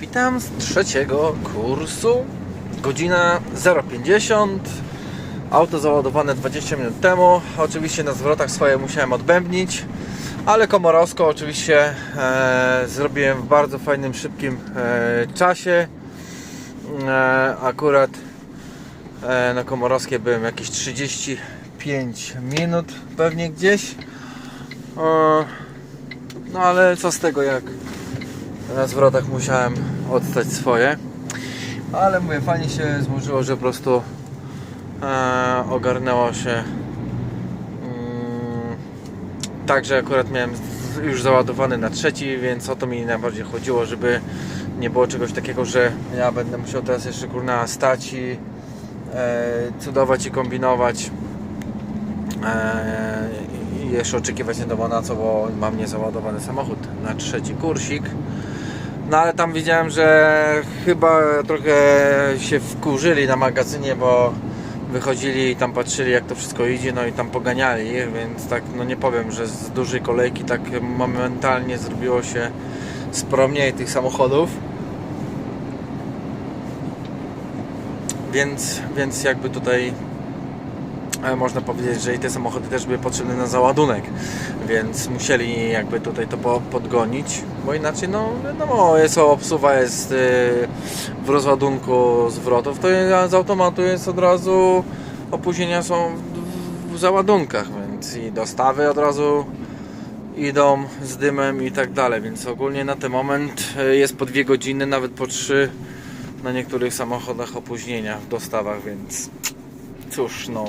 Witam z trzeciego kursu. Godzina 0.50. Auto załadowane 20 minut temu. Oczywiście na zwrotach swoje musiałem odbębnić, ale Komorowsko oczywiście e, zrobiłem w bardzo fajnym, szybkim e, czasie. E, akurat e, na Komorowskie byłem jakieś 35 minut pewnie gdzieś. E, no ale co z tego jak na zwrotach musiałem oddać swoje. Ale mówię, fajnie się złożyło, że po prostu e, ogarnęło się mm, tak, że akurat miałem już załadowany na trzeci, więc o to mi najbardziej chodziło, żeby nie było czegoś takiego, że ja będę musiał teraz jeszcze kurna stać i e, cudować i kombinować e, i jeszcze oczekiwać nie na co, bo mam niezaładowany samochód na trzeci kursik. No ale tam widziałem, że chyba trochę się wkurzyli na magazynie, bo wychodzili i tam patrzyli jak to wszystko idzie, no i tam poganiali, więc tak no nie powiem, że z dużej kolejki tak momentalnie zrobiło się sporo mniej tych samochodów. Więc, więc jakby tutaj e, można powiedzieć, że i te samochody też były potrzebne na załadunek, więc musieli jakby tutaj to po- podgonić, bo inaczej no wiadomo, jest obsuwa jest y, w rozładunku zwrotów, to z automatu jest od razu opóźnienia są w, w załadunkach, więc i dostawy od razu idą z dymem i tak dalej, więc ogólnie na ten moment y, jest po dwie godziny, nawet po trzy na niektórych samochodach opóźnienia w dostawach, więc cóż no